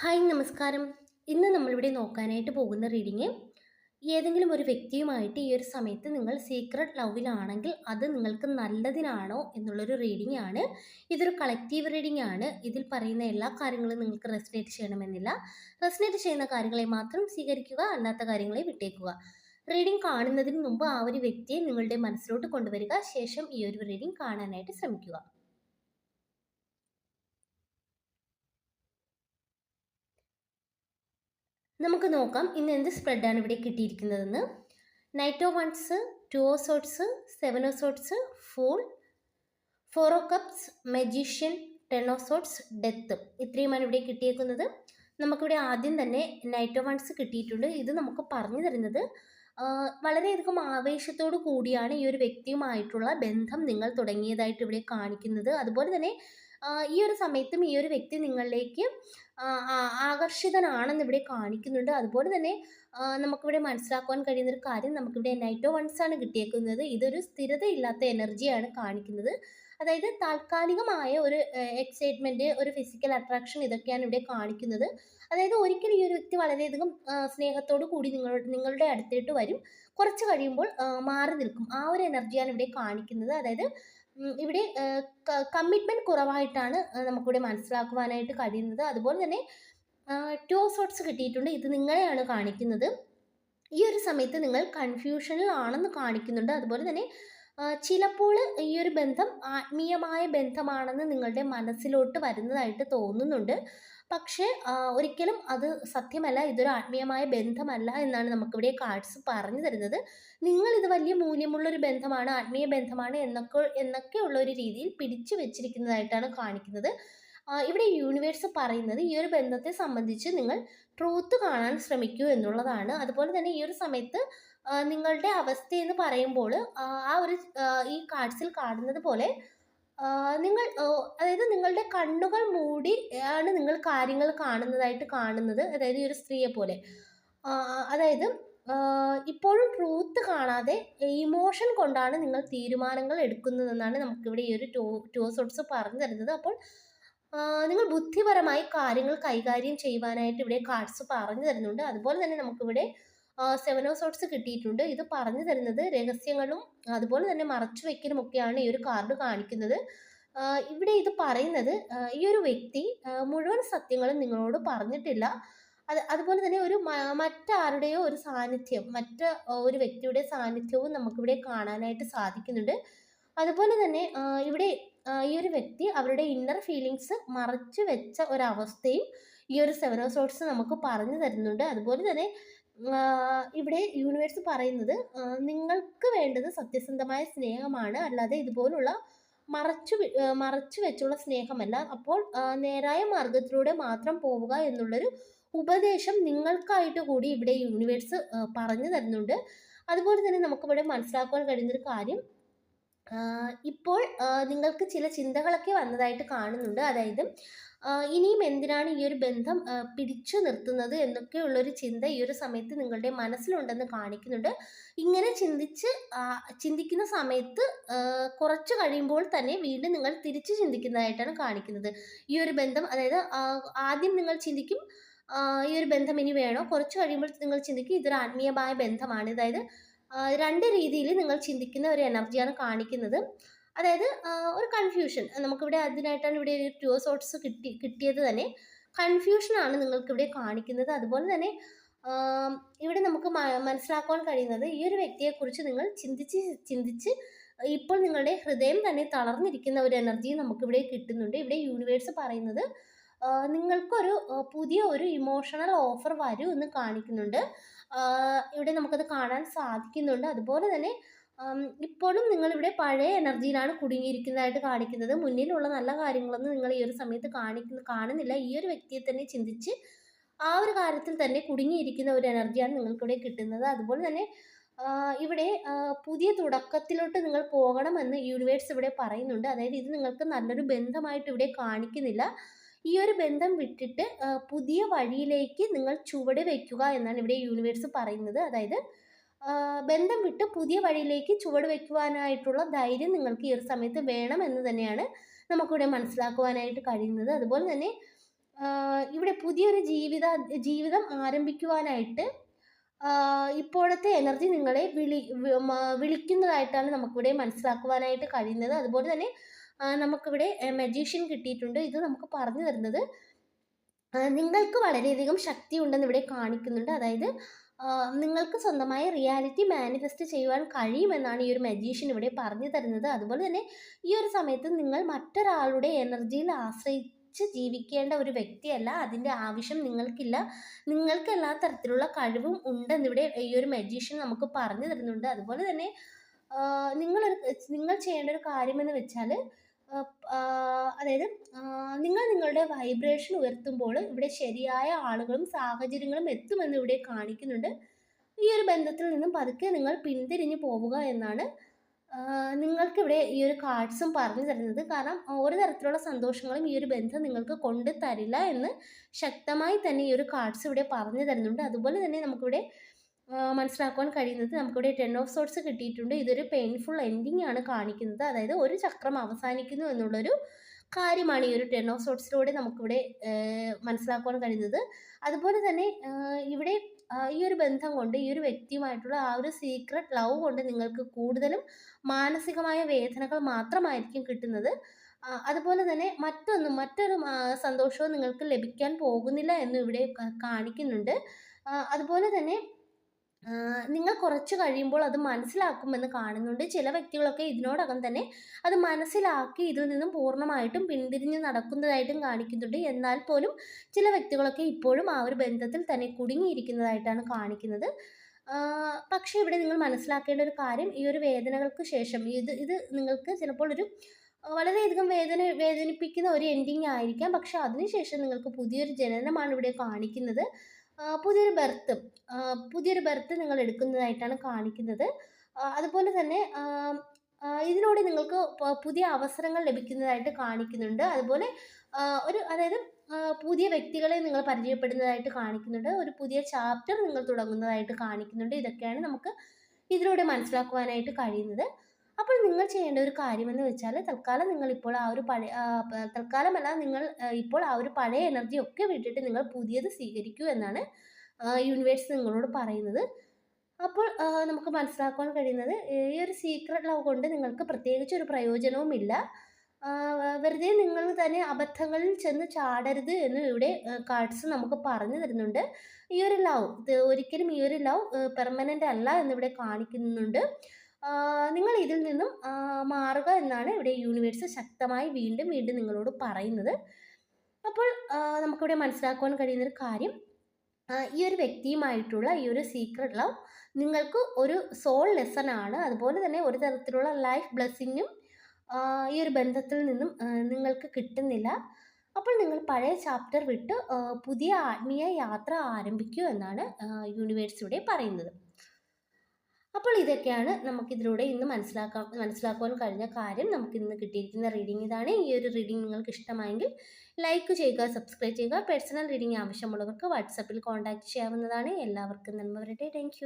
Hi നമസ്കാരം. ഇന്ന് നമ്മളിവിടെ നോക്കാനായിട്ട് പോകുന്ന റീഡിങ് ഏതെങ്കിലും ഒരു വ്യക്തിയുമായിട്ട് ഈ ഒരു സമയത്ത് നിങ്ങൾ സീക്രട്ട് ലവിലാണെങ്കിൽ അത് നിങ്ങൾക്ക് നല്ലതിനാണോ എന്നുള്ളൊരു റീഡിംഗ് ആണ്. ഇതൊരു കളക്റ്റീവ് റീഡിംഗ് ആണ്. ഇതിൽ പറയുന്ന എല്ലാ കാര്യങ്ങളും നിങ്ങൾക്ക് റെസിനേറ്റ് ചെയ്യണമെന്നില്ല. റെസിനേറ്റ് ചെയ്യുന്ന കാര്യങ്ങളെ മാത്രം സ്വീകരിക്കുക അല്ലാത്ത കാര്യങ്ങളെ വിട്ടേക്കുക. റീഡിംഗ് കാണുന്നതിന് മുമ്പ് ആ ഒരു വ്യക്തിയെ നിങ്ങളുടെ മനസ്സിലോട്ട് കൊണ്ടുവരിക ശേഷം ഈ ഒരു റീഡിംഗ് കാണാനായിട്ട് ശ്രമിക്കുക. നമുക്ക് നോക്കാം ഇന്ന് എന്ത് സ്പ്രെഡാണ് ഇവിടെ കിട്ടിയിരിക്കുന്നതെന്ന്. Knight of wands two of swords seven of swords fool four of cups magician ten of swords death ഇത്രയുമാണ് ഇവിടെ കിട്ടിയേക്കുന്നത്. നമുക്കിവിടെ ആദ്യം തന്നെ നൈറ്റോ വൺസ് കിട്ടിയിട്ടുണ്ട്. ഇത് നമുക്ക് പറഞ്ഞു തരുന്നത് വളരെയധികം ആവേശത്തോടു കൂടിയാണ് ഈ ഒരു വ്യക്തിയുമായിട്ടുള്ള ബന്ധം നിങ്ങൾ തുടങ്ങിയതായിട്ട് ഇവിടെ കാണിക്കുന്നത്. അതുപോലെ തന്നെ ഈ ഒരു സമയത്തും ഈ ഒരു വ്യക്തി നിങ്ങളിലേക്ക് ആകർഷിതനാണെന്ന് ഇവിടെ കാണിക്കുന്നുണ്ട്. അതുപോലെ തന്നെ നമുക്കിവിടെ മനസ്സിലാക്കുവാൻ കഴിയുന്ന ഒരു കാര്യം നമുക്കിവിടെ നൈറ്റോ വൺസ് ആണ് കിട്ടിയേക്കുന്നത്. ഇതൊരു സ്ഥിരതയില്ലാത്ത എനർജിയാണ് കാണിക്കുന്നത്. അതായത് താൽക്കാലികമായ ഒരു എക്സൈറ്റ്മെന്റ് ഒരു ഫിസിക്കൽ അട്രാക്ഷൻ ഇതൊക്കെയാണ് ഇവിടെ കാണിക്കുന്നത്. അതായത് ഒരിക്കലും ഈ ഒരു വ്യക്തി വളരെയധികം സ്നേഹത്തോടു കൂടി നിങ്ങൾ നിങ്ങളുടെ അടുത്തേട്ട് വരും. കുറച്ച് കഴിയുമ്പോൾ മാറി നിൽക്കും. ആ ഒരു എനർജിയാണ് ഇവിടെ കാണിക്കുന്നത്. അതായത് ഇവിടെ കമ്മിറ്റ്മെന്റ് കുറവായിട്ടാണ് നമുക്കിവിടെ മനസ്സിലാക്കുവാനായിട്ട് കഴിയുന്നത്. അതുപോലെ തന്നെ ടു ഷോട്ട്സ് കിട്ടിയിട്ടുണ്ട്. ഇത് നിങ്ങളെയാണ് കാണിക്കുന്നത്. ഈ ഒരു സമയത്ത് നിങ്ങൾ കൺഫ്യൂഷനിൽ ആണെന്ന് കാണിക്കുന്നുണ്ട്. അതുപോലെ തന്നെ ചിലപ്പോൾ ഈ ഒരു ബന്ധം ആത്മീയമായ ബന്ധമാണെന്ന് നിങ്ങളുടെ മനസ്സിലോട്ട് വരുന്നതായിട്ട് തോന്നുന്നുണ്ട്. പക്ഷേ ഒരിക്കലും അത് സത്യമല്ല ഇതൊരു ആത്മീയമായ ബന്ധമല്ല എന്നാണ് നമുക്കിവിടെ കാർഡ്സ് പറഞ്ഞു തരുന്നത്. നിങ്ങൾ ഇത് വലിയ മൂല്യമുള്ള ഒരു ബന്ധമാണ് ആത്മീയ ബന്ധമാണ് എന്നൊക്കെ എന്നൊക്കെയുള്ള ഒരു രീതിയിൽ പിടിച്ചു വെച്ചിരിക്കുന്നതായിട്ടാണ് കാണിക്കുന്നത്. ഇവിടെ യൂണിവേഴ്സ് പറയുന്നത് ഈ ഒരു ബന്ധത്തെ സംബന്ധിച്ച് നിങ്ങൾ ട്രൂത്ത് കാണാൻ ശ്രമിക്കൂ എന്നുള്ളതാണ്. അതുപോലെ തന്നെ ഈ ഒരു സമയത്ത് നിങ്ങളുടെ അവസ്ഥയെന്ന് പറയുമ്പോൾ ആ ഒരു ഈ കാർഡ്സിൽ കാണുന്നത് പോലെ നിങ്ങൾ അതായത് നിങ്ങളുടെ കണ്ണുകൾ മൂടി ആണ് നിങ്ങൾ കാര്യങ്ങൾ കാണുന്നതായിട്ട് കാണുന്നത്. അതായത് ഈ ഒരു സ്ത്രീയെ പോലെ. അതായത് ഇപ്പോഴും ട്രൂത്ത് കാണാതെ ഇമോഷൻ കൊണ്ടാണ് നിങ്ങൾ തീരുമാനങ്ങൾ എടുക്കുന്നതെന്നാണ് നമുക്കിവിടെ ഈ ഒരു ടോ ടോസോട്സ് പറഞ്ഞു തരുന്നത്. അപ്പോൾ നിങ്ങൾ ബുദ്ധിപരമായി കാര്യങ്ങൾ കൈകാര്യം ചെയ്യുവാനായിട്ട് ഇവിടെ കാർഡ്സ് പറഞ്ഞു തരുന്നുണ്ട്. അതുപോലെ തന്നെ നമുക്കിവിടെ സെവൻ ഓഫ് സോട്ട്സ് കിട്ടിയിട്ടുണ്ട്. ഇത് പറഞ്ഞു തരുന്നത് രഹസ്യങ്ങളും അതുപോലെ തന്നെ മറച്ചു വെക്കലും ഒക്കെയാണ് ഈ ഒരു കാർഡ് കാണിക്കുന്നത്. ഇവിടെ ഇത് പറയുന്നത് ഈ ഒരു വ്യക്തി മുഴുവൻ സത്യങ്ങളും നിങ്ങളോട് പറഞ്ഞിട്ടില്ല. അത് അതുപോലെ തന്നെ ഒരു മറ്റാരുടെയോ ഒരു സാന്നിധ്യം മറ്റ ഒരു വ്യക്തിയുടെ സാന്നിധ്യവും നമുക്കിവിടെ കാണാനായിട്ട് സാധിക്കുന്നുണ്ട്. അതുപോലെ തന്നെ ഇവിടെ ഈ ഒരു വ്യക്തി അവരുടെ ഇന്നർ ഫീലിങ്സ് മറച്ചു വെച്ച ഒരവസ്ഥയും ഈ ഒരു സെവൻ ഓഫ് സോട്ട്സ് നമുക്ക് പറഞ്ഞു തരുന്നുണ്ട്. അതുപോലെ തന്നെ ഇവിടെ യൂണിവേഴ്സ് പറയുന്നത് നിങ്ങൾക്ക് വേണ്ടത് സത്യസന്ധമായ സ്നേഹമാണ്. അല്ലാതെ ഇതുപോലുള്ള മറച്ചു മറച്ചു വെച്ചുള്ള സ്നേഹമല്ല. അപ്പോൾ നേരായ മാർഗത്തിലൂടെ മാത്രം പോവുക എന്നുള്ളൊരു ഉപദേശം നിങ്ങൾക്കായിട്ട് കൂടി ഇവിടെ യൂണിവേഴ്സ് പറഞ്ഞു തരുന്നുണ്ട്. അതുപോലെ തന്നെ നമുക്കിവിടെ മനസ്സിലാക്കുവാൻ കഴിയുന്നൊരു കാര്യം ഇപ്പോൾ നിങ്ങൾക്ക് ചില ചിന്തകളൊക്കെ വന്നതായിട്ട് കാണുന്നുണ്ട്. അതായത് ഇനിയും എന്തിനാണ് ഈ ഒരു ബന്ധം പിടിച്ചു നിർത്തുന്നത് എന്നൊക്കെയുള്ളൊരു ചിന്ത ഈ ഒരു സമയത്ത് നിങ്ങളുടെ മനസ്സിലുണ്ടെന്ന് കാണിക്കുന്നുണ്ട്. ഇങ്ങനെ ചിന്തിച്ച് ചിന്തിക്കുന്ന സമയത്ത് കുറച്ച് കഴിയുമ്പോൾ തന്നെ വീണ്ടും നിങ്ങൾ തിരിച്ച് ചിന്തിക്കുന്നതായിട്ടാണ് കാണിക്കുന്നത്. ഈ ഒരു ബന്ധം അതായത് ആദ്യം നിങ്ങൾ ചിന്തിക്കും ഈ ഒരു ബന്ധം ഇനി വേണോ? കുറച്ച് കഴിയുമ്പോൾ നിങ്ങൾ ചിന്തിക്കും ഇതൊരു ആത്മീയമായ ബന്ധമാണ്. അതായത് രണ്ട് രീതിയിൽ നിങ്ങൾ ചിന്തിക്കുന്ന ഒരു എനർജിയാണ് കാണിക്കുന്നത്. അതായത് ഒരു കൺഫ്യൂഷൻ നമുക്കിവിടെ അതിനായിട്ടാണ് ഇവിടെ ഒരു ടു സോട്ട്സ് കിട്ടി കിട്ടിയത് തന്നെ. കൺഫ്യൂഷനാണ് നിങ്ങൾക്കിവിടെ കാണിക്കുന്നത്. അതുപോലെ തന്നെ ഇവിടെ നമുക്ക് മനസ്സിലാക്കുവാൻ കഴിയുന്നത് ഈ ഒരു വ്യക്തിയെക്കുറിച്ച് നിങ്ങൾ ചിന്തിച്ച് ചിന്തിച്ച് ഇപ്പോൾ നിങ്ങളുടെ ഹൃദയം തന്നെ തളർന്നിരിക്കുന്ന ഒരു എനർജി നമുക്കിവിടെ കിട്ടുന്നുണ്ട്. ഇവിടെ യൂണിവേഴ്സ് പറയുന്നത് നിങ്ങൾക്കൊരു പുതിയ ഒരു ഇമോഷണൽ ഓഫർ വരൂ എന്ന് കാണിക്കുന്നുണ്ട്. ഇവിടെ നമുക്കത് കാണാൻ സാധിക്കുന്നുണ്ട്. അതുപോലെ തന്നെ ഇപ്പോഴും നിങ്ങളിവിടെ പഴയ എനർജിയിലാണ് കുടുങ്ങിയിരിക്കുന്നതായിട്ട് കാണിക്കുന്നത്. മുന്നിലുള്ള നല്ല കാര്യങ്ങളൊന്നും നിങ്ങൾ ഈ ഒരു സമയത്ത് കാണിക്കുന്ന കാണുന്നില്ല. ഈ ഒരു വ്യക്തിയെ തന്നെ ചിന്തിച്ച് ആ ഒരു കാര്യത്തിൽ തന്നെ കുടുങ്ങിയിരിക്കുന്ന ഒരു എനർജിയാണ് നിങ്ങൾക്കിവിടെ കിട്ടുന്നത്. അതുപോലെ തന്നെ ഇവിടെ പുതിയ തുടക്കത്തിലോട്ട് നിങ്ങൾ പോകണമെന്ന് യൂണിവേഴ്സ് ഇവിടെ പറയുന്നുണ്ട്. അതായത് ഇത് നിങ്ങൾക്ക് നല്ലൊരു ബന്ധമായിട്ട് ഇവിടെ കാണിക്കുന്നില്ല. ഈ ഒരു ബന്ധം വിട്ടിട്ട് പുതിയ വഴിയിലേക്ക് നിങ്ങൾ ചുവട് വയ്ക്കുക എന്നാണ് ഇവിടെ യൂണിവേഴ്സ് പറയുന്നത്. അതായത് ബന്ധം വിട്ട് പുതിയ വഴിയിലേക്ക് ചുവട് വയ്ക്കുവാനായിട്ടുള്ള ധൈര്യം നിങ്ങൾക്ക് ഈ ഒരു സമയത്ത് വേണം എന്ന് തന്നെയാണ് നമുക്കിവിടെ മനസ്സിലാക്കുവാനായിട്ട് കഴിയുന്നത്. അതുപോലെ തന്നെ ഇവിടെ പുതിയൊരു ജീവിത ജീവിതം ആരംഭിക്കുവാനായിട്ട് ഇപ്പോഴത്തെ എനർജി നിങ്ങളെ വിളി വിളിക്കുന്നതായിട്ടാണ് നമുക്കിവിടെ മനസ്സിലാക്കുവാനായിട്ട് കഴിയുന്നത്. അതുപോലെ തന്നെ നമുക്കിവിടെ മജീഷ്യൻ കിട്ടിയിട്ടുണ്ട്. ഇത് നമുക്ക് പറഞ്ഞു തരുന്നത് നിങ്ങൾക്ക് വളരെയധികം ശക്തി ഉണ്ടെന്ന് ഇവിടെ കാണിക്കുന്നുണ്ട്. അതായത് നിങ്ങൾക്ക് സ്വന്തമായ റിയാലിറ്റി മാനിഫെസ്റ്റ് ചെയ്യുവാൻ കഴിയുമെന്നാണ് ഈ ഒരു മജീഷ്യൻ ഇവിടെ പറഞ്ഞു തരുന്നത്. അതുപോലെ തന്നെ ഈ ഒരു സമയത്ത് നിങ്ങൾ മറ്റൊരാളുടെ എനർജിയിൽ ആശ്രയിച്ച് ജീവിക്കേണ്ട ഒരു വ്യക്തിയല്ല. അതിന്റെ ആവശ്യം നിങ്ങൾക്കില്ല. നിങ്ങൾക്ക് എല്ലാ തരത്തിലുള്ള കഴിവും ഉണ്ടെന്നിവിടെ ഈ ഒരു മജീഷ്യൻ നമുക്ക് പറഞ്ഞു തരുന്നുണ്ട്. അതുപോലെ തന്നെ നിങ്ങളൊരു നിങ്ങൾ ചെയ്യേണ്ട ഒരു കാര്യമെന്ന് വെച്ചാൽ അതായത് നിങ്ങൾ നിങ്ങളുടെ വൈബ്രേഷൻ ഉയർത്തുമ്പോൾ ഇവിടെ ശരിയായ ആളുകളും സാഹചര്യങ്ങളും എത്തുമെന്ന് ഇവിടെ കാണിക്കുന്നുണ്ട്. ഈ ഒരു ബന്ധത്തിൽ നിന്നും പതുക്കെ നിങ്ങൾ പിന്തിരിഞ്ഞു പോവുക എന്നാണ് നിങ്ങൾക്കിവിടെ ഈ ഒരു കാർഡ്സും പറഞ്ഞു തരുന്നത്. കാരണം ഒരു തരത്തിലുള്ള സന്തോഷങ്ങളും ഈ ഒരു ബന്ധം നിങ്ങൾക്ക് കൊണ്ടു എന്ന് ശക്തമായി തന്നെ ഈ ഒരു കാർഡ്സ് ഇവിടെ പറഞ്ഞു തരുന്നുണ്ട്. അതുപോലെ തന്നെ നമുക്കിവിടെ മനസ്സിലാക്കുവാൻ കഴിയുന്നത് നമുക്കിവിടെ ടെൻ ഓഫ് സോട്ട്സ് കിട്ടിയിട്ടുണ്ട്. ഇതൊരു പെയിൻഫുൾ എൻഡിങ് ആണ് കാണിക്കുന്നത്. അതായത് ഒരു ചക്രം അവസാനിക്കുന്നു എന്നുള്ളൊരു കാര്യമാണ് ഈ ഒരു ടെൻ ഓഫ് സോട്ട്സിലൂടെ നമുക്കിവിടെ മനസ്സിലാക്കുവാൻ കഴിയുന്നത്. അതുപോലെ തന്നെ ഇവിടെ ഈ ഒരു ബന്ധം കൊണ്ട് ഈ ഒരു വ്യക്തിയുമായിട്ടുള്ള ആ ഒരു സീക്രട്ട് ലവ് കൊണ്ട് നിങ്ങൾക്ക് കൂടുതലും മാനസികമായ വേദനകൾ മാത്രമായിരിക്കും കിട്ടുന്നത്. അതുപോലെ തന്നെ മറ്റൊന്നും മറ്റൊരു സന്തോഷവും നിങ്ങൾക്ക് ലഭിക്കാൻ പോകുന്നില്ല എന്നും ഇവിടെ കാണിക്കുന്നുണ്ട്. അതുപോലെ തന്നെ നിങ്ങൾ കുറച്ച് കഴിയുമ്പോൾ അത് മനസ്സിലാക്കുമെന്ന് കാണുന്നുണ്ട്. ചില വ്യക്തികളൊക്കെ ഇതിനോടകം തന്നെ അത് മനസ്സിലാക്കി ഇതിൽ നിന്നും പൂർണമായിട്ടും പിന്തിരിഞ്ഞ് നടക്കുന്നതായിട്ടും കാണിക്കുന്നുണ്ട്. എന്നാൽ പോലും ചില വ്യക്തികളൊക്കെ ഇപ്പോഴും ആ ഒരു ബന്ധത്തിൽ തന്നെ കുടുങ്ങിയിരിക്കുന്നതായിട്ടാണ് കാണിക്കുന്നത്. പക്ഷേ ഇവിടെ നിങ്ങൾ മനസ്സിലാക്കേണ്ട ഒരു കാര്യം ഈ ഒരു വേദനകൾക്ക് ശേഷം ഇത് ഇത് നിങ്ങൾക്ക് ചിലപ്പോൾ ഒരു വളരെയധികം വേദന വേദനിപ്പിക്കുന്ന ഒരു എൻഡിങ് ആയിരിക്കാം. പക്ഷെ അതിനുശേഷം നിങ്ങൾക്ക് പുതിയൊരു ജനനമാണ് ഇവിടെ കാണിക്കുന്നത്. പുതിയൊരു ബർത്ത് പുതിയൊരു ബർത്ത് നിങ്ങൾ എടുക്കുന്നതായിട്ടാണ് കാണിക്കുന്നത്. അതുപോലെ തന്നെ ഇതിലൂടെ നിങ്ങൾക്ക് പുതിയ അവസരങ്ങൾ ലഭിക്കുന്നതായിട്ട് കാണിക്കുന്നുണ്ട്. അതുപോലെ ഒരു അതായത് പുതിയ വ്യക്തികളെ നിങ്ങൾ പരിചയപ്പെടുന്നതായിട്ട് കാണിക്കുന്നുണ്ട്. ഒരു പുതിയ ചാപ്റ്റർ നിങ്ങൾ തുടങ്ങുന്നതായിട്ട് കാണിക്കുന്നുണ്ട്. ഇതൊക്കെയാണ് നമുക്ക് ഇതിലൂടെ മനസ്സിലാക്കുവാനായിട്ട് കഴിയുന്നത്. അപ്പോൾ നിങ്ങൾ ചെയ്യേണ്ട ഒരു കാര്യമെന്ന് വെച്ചാൽ തൽക്കാലം നിങ്ങൾ ഇപ്പോൾ ആ ഒരു പഴയ തൽക്കാലമല്ല നിങ്ങൾ ഇപ്പോൾ ആ ഒരു പഴയ എനർജി ഒക്കെ വിട്ടിട്ട് നിങ്ങൾ പുതിയത് സ്വീകരിക്കൂ എന്നാണ് യൂണിവേഴ്സ് നിങ്ങളോട് പറയുന്നത്. അപ്പോൾ നമുക്ക് മനസ്സിലാക്കാൻ കഴിയുന്നത് ഈ ഒരു സീക്രട്ട് ലവ് കൊണ്ട് നിങ്ങൾക്ക് പ്രത്യേകിച്ച് ഒരു പ്രയോജനവുമില്ല വെറുതെ നിങ്ങൾ തന്നെ അബദ്ധങ്ങളിൽ ചെന്ന് ചാടരുത് എന്ന് ഇവിടെ കാർഡ്സ് നമുക്ക് പറഞ്ഞു തരുന്നുണ്ട്. ഈ ഒരു ലവ് ഒരിക്കലും ഈ ഒരു ലവ് പെർമനന്റ് അല്ല എന്നിവിടെ കാണിക്കുന്നുണ്ട്. നിങ്ങൾ ഇതിൽ നിന്നും മാറുക എന്നാണ് ഇവിടെ യൂണിവേഴ്സ് ശക്തമായി വീണ്ടും വീണ്ടും നിങ്ങളോട് പറയുന്നത്. അപ്പോൾ നമുക്കിവിടെ മനസ്സിലാക്കുവാൻ കഴിയുന്നൊരു കാര്യം ഈ ഒരു വ്യക്തിയുമായിട്ടുള്ള ഈ ഒരു സീക്രട്ട് ലവ് നിങ്ങൾക്ക് ഒരു സോൾ ലെസൺ ആണ്. അതുപോലെ തന്നെ ഒരു തരത്തിലുള്ള ലൈഫ് ബ്ലെസ്സിങ്ങും ഈ ഒരു ബന്ധത്തിൽ നിന്നും നിങ്ങൾക്ക് കിട്ടുന്നില്ല. അപ്പോൾ നിങ്ങൾ പഴയ ചാപ്റ്റർ വിട്ട് പുതിയ ആത്മീയ യാത്ര ആരംഭിക്കൂ എന്നാണ് യൂണിവേഴ്സ് ഇവിടെ പറയുന്നത്. അപ്പോൾ ഇതൊക്കെയാണ് നമുക്കിതിലൂടെ ഇന്ന് മനസ്സിലാക്കാൻ മനസ്സിലാക്കുവാൻ കഴിഞ്ഞ കാര്യം നമുക്ക് ഇന്ന് കിട്ടിയിരിക്കുന്ന റീഡിംഗ് ഇതാണ് ഈ ഒരു റീഡിംഗ് നിങ്ങൾക്ക് ഇഷ്ടമായെങ്കിൽ ലൈക്ക് ചെയ്യുക സബ്സ്ക്രൈബ് ചെയ്യുക പേഴ്സണൽ റീഡിംഗ് ആവശ്യമുള്ളവർക്ക് വാട്സപ്പിൽ കോൺടാക്ട് ചെയ്യാവുന്നതാണ്. എല്ലാവർക്കും നന്മ വരട്ടെ. താങ്ക്